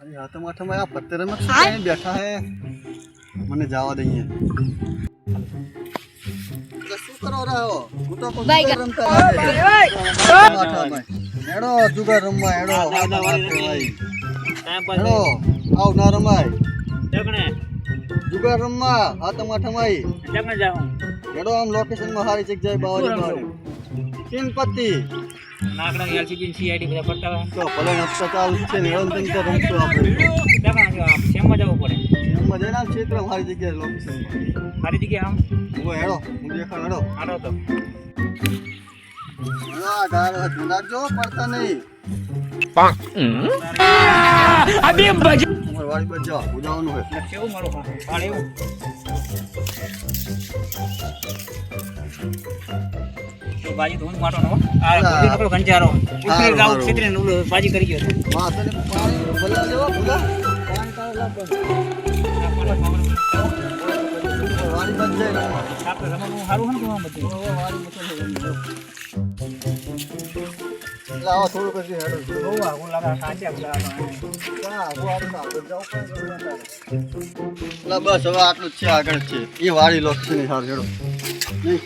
અરે હા તો માથામાં આ પત્તરમાં શું કાંઈ બેઠા હે મને જવા દઈએ એટલે શું કરો રહ્યો હું તો કોઈ ભાઈ જુગાર રમતા નથી. માથામાં. હેડો જુગાર રમવા હેડો હા, હાથ દાદા, હાથ વાળી ભાઈ. ટાઈમ પાસ હેડો આવ ના રમાય જગણે જુગાર રમવા હાથ માથામાં જગણે જાઉં હેડો આમ લોકેશનમાં હારી જગ્યાએ બાવળી બાવળી તીનપત્તિ. નાકડા એલસીબી સીઆઈડી બધા ફરતા હોય. તો ભલે હપ્તા ચાલુ છે ને હેડો ને તને તો રમશું આપણે જગણે જો આમ શેમાં જવું પડે? એમાં જઈને આમ ક્ષેત્રમાં હારી જગ્યાએ લોકેશનમાં મારી જગ્યાએ આમ? હું હેડો હું દેખાડ હેડો. આડો તો. ના આ ગાળ હાથ પડતા નહીં. તમારે વાળી બાજુ જાઓ ઉજાવાનું હોય એટલે કેવું મારું પાડે એવું. તો બાજી તો હું માટો આ ગોળી નકરો ગંજારો ઉતરી બાજી કરી ગયો તને પાણી ભલા ભલા પાણી જાય આપણે રમવાનું સારું. ને બધું હેડો બહુ લાગે બધા બસ હવે આટલું જ છે આગળ છે. એ વાળી લોક છે ને સારું હેડો. નહીં